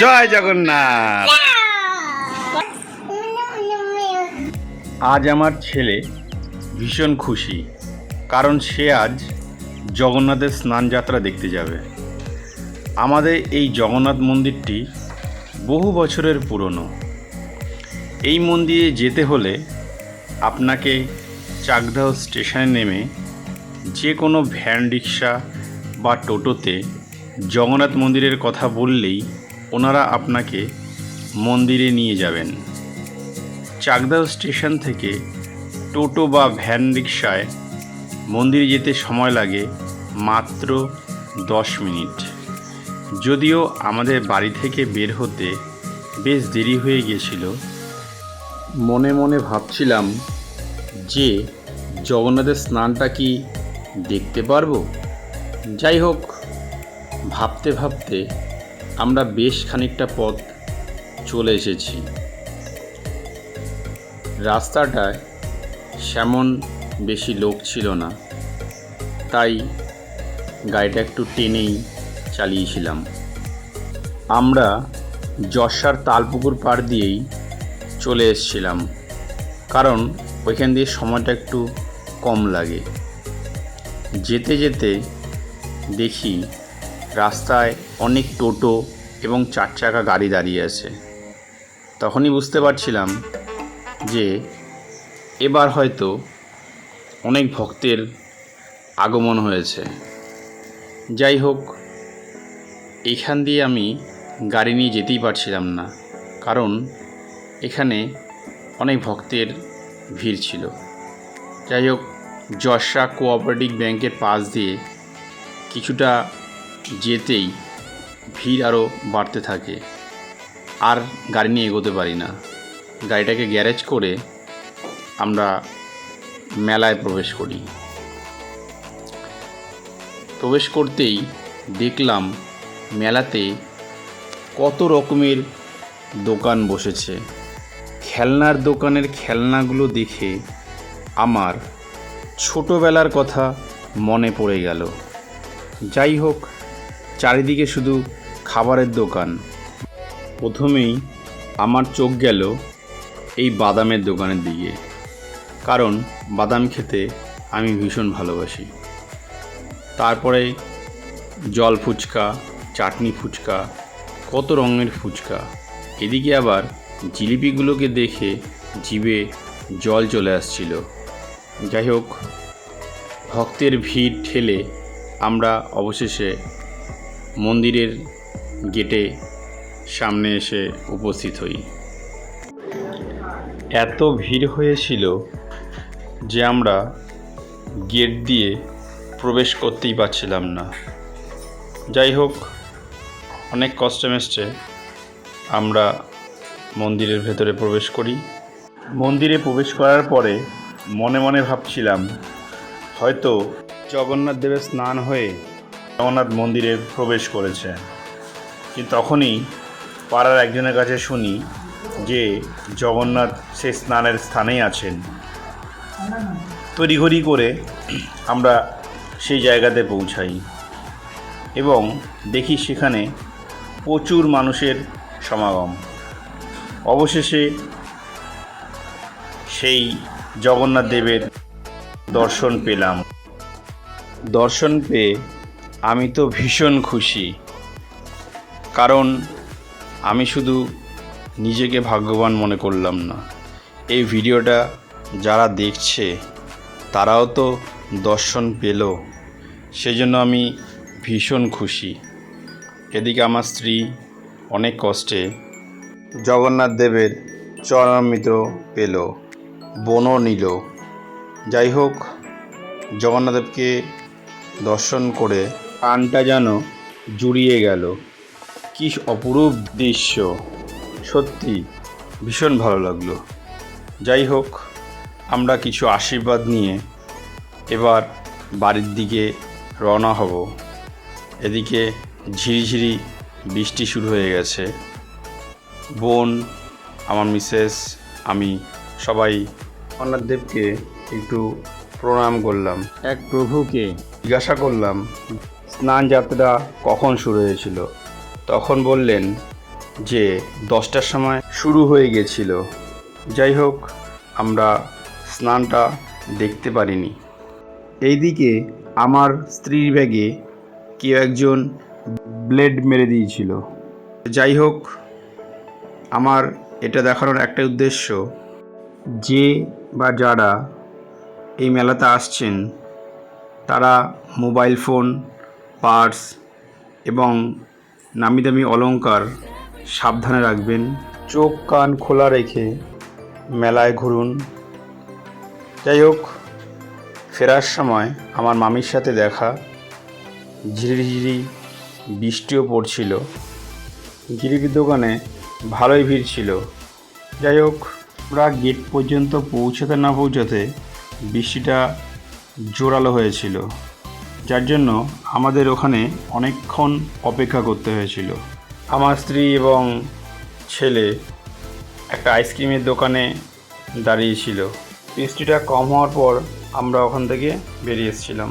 জয় জগন্নাথ। আজ আমার ছেলে ভীষণ খুশি, কারণ সে আজ জগন্নাথের স্নান যাত্রা দেখতে যাবে। আমাদের এই জগন্নাথ মন্দিরটি বহু বছরের পুরনো। এই মন্দিরে যেতে হলে আপনাকে চাকদাহ স্টেশনে নেমে যে কোনো ভ্যান রিক্সা বা টোটোতে জগন্নাথ মন্দিরের কথা বললেই ওনারা আপনাকে মন্দিরে নিয়ে যাবেন। চাকদাহ স্টেশন থেকে টোটো বা ভ্যান রিক্সায় মন্দিরে যেতে সময় লাগে মাত্র দশ মিনিট। যদিও আমাদের বাড়ি থেকে বের হতে বেশ দেরি হয়ে গিয়েছিল, মনে মনে ভাবছিলাম যে জগন্নাথের স্নানটা কি দেখতে পারব? যাই হোক, ভাবতে ভাবতে আমরা বেশ খানিকটা পথ চলে এসেছি। রাস্তাটায় সেমন বেশি লোক ছিল না, তাই গাড়িটা একটু টেনেই চালিয়েছিলাম। আমরা যশার তালপুকুর পাড় দিয়েই চলে এসেছিলাম, কারণ ওইখান দিয়ে সময়টা একটু কম লাগে। যেতে যেতে দেখি রাস্তায় অনেক টোটো এবং চার চাকা গাড়ি দাঁড়িয়ে আছে। তখনই বুঝতে পারছিলাম যে এবার হয়তো অনেক ভক্তের আগমন হয়েছে। যাই হোক, এখান দিয়ে আমি গাড়ি নিয়ে যেতেই পারছিলাম না, কারণ এখানে অনেক ভক্তের ভিড় ছিল। যাই হোক যশা কোঅপারেটিভ ব্যাংকের পাশ দিয়ে কিছুটা যেতেই ভিড় আরও বাড়তে থাকে। আর গাড়ি নিয়ে এগোতে পারি না। গাড়িটাকে গ্যারেজ করে আমরা মেলায় প্রবেশ করি। প্রবেশ করতেই দেখলাম মেলাতে কত রকমের দোকান বসেছে। খেলনার দোকানের খেলনাগুলো দেখে আমার ছোটোবেলার কথা মনে পড়ে গেল। যাই হোক চারিদিকে শুধু খাবারের দোকান। প্রথমেই আমার চোখ গেল এই বাদামের দোকানের দিকে। কারণ বাদাম খেতে আমি ভীষণ ভালোবাসি। তারপরে জল ফুচকা, চাটনি ফুচকা, কত রঙের ফুচকা। এদিকে আবার জিলিপিগুলোকে দেখে জিভে জল চলে আসছিল। যাই হোক, ভক্তের ভিড় ঠেলে আমরা অবশেষে মন্দিরের গেটে সামনে এসে উপস্থিত হই। এত ভিড় হয়েছিল যে আমরা গেট দিয়ে প্রবেশ করতেই পারছিলাম না। যাই হোক, অনেক কষ্টে মেষ্টে আমরা মন্দিরের ভেতরে প্রবেশ করি। মন্দিরে প্রবেশ করার পরে মনে মনে ভাবছিলাম, হয়তো জগন্নাথ দেবের স্নান হয়ে জগন্নাথ মন্দিরে প্রবেশ করেছে। কিন্তু তখনই পাড়ার একজনের কাছে শুনি যে জগন্নাথ সে স্নানের স্থানেই আছেন। তড়িঘড়ি করে আমরা সেই জায়গাতে পৌঁছাই এবং দেখি সেখানে প্রচুর মানুষের সমাগম। অবশেষে সেই জগন্নাথ দেবের দর্শন পেলাম। দর্শন পেয়ে আমি তো ভীষণ খুশি। কারণ আমি শুধু নিজেকে ভাগ্যবান মনে করলাম না। এই ভিডিওটা যারা দেখছে, তারাও তো দর্শন পেল। সেজন্য আমি ভীষণ খুশি। এদিকে আমার স্ত্রী অনেক কষ্টে জগন্নাথ দেবের চরণামৃত পেল, বোনও নিল। যাই হোক, জগন্নাথদেবকে দর্শন করে কানটা যেন জুড়িয়ে গেল। কি অপরূপ দৃশ্য। সত্যি ভীষণ ভালো লাগল। যাই হোক আমরা কিছু আশীর্বাদ নিয়ে এবার বাড়ির দিকে রওনা হব। এদিকে ঝিরিঝিরি বৃষ্টি শুরু হয়ে গেছে। বোন আমার মিসেস আমি সবাই জগন্নাথ দেবকে একটু প্রণাম করলাম। এক প্রভুকে জিজ্ঞাসা করলাম স্নান যাত্রা কখন শুরু হয়েছিল? তখন বললেন যে, দশটার সময় শুরু হয়ে গেছিল। যাই হোক, আমরা স্নানটা দেখতে পারিনি। এইদিকে আমার স্ত্রীর ব্যাগে কেউ একজন ব্লেড মেরে দিয়েছিল। যাই হোক, আমার এটা দেখানোর একটা উদ্দেশ্য, যে বা যারা এই মেলাতে আসছেন, তারা মোবাইল ফোন পার্স এবং নামি দামি অলংকার সাবধানে রাখবেন। চোখ কান খোলা রেখে মেলায় ঘুরুন। যাই হোক, ফেরার সময় আমার মামির সাথে দেখা। ঝিরিঝিরি বৃষ্টিও পড়ছিল। জিলিপির দোকানে ভালোই ভিড় ছিল। যাই হোক আমরা গেট পর্যন্ত পৌঁছাতে না পৌঁছাতে বৃষ্টিটা জোরালো হয়েছিল। যার জন্য আমাদের ওখানে অনেকক্ষণ অপেক্ষা করতে হয়েছিল। আমার স্ত্রী এবং ছেলে একটা আইসক্রিমের দোকানে দাঁড়িয়েছিল। পেস্ট্রিটা কম হওয়ার পর আমরা ওখান থেকে বেরিয়ে এসেছিলাম।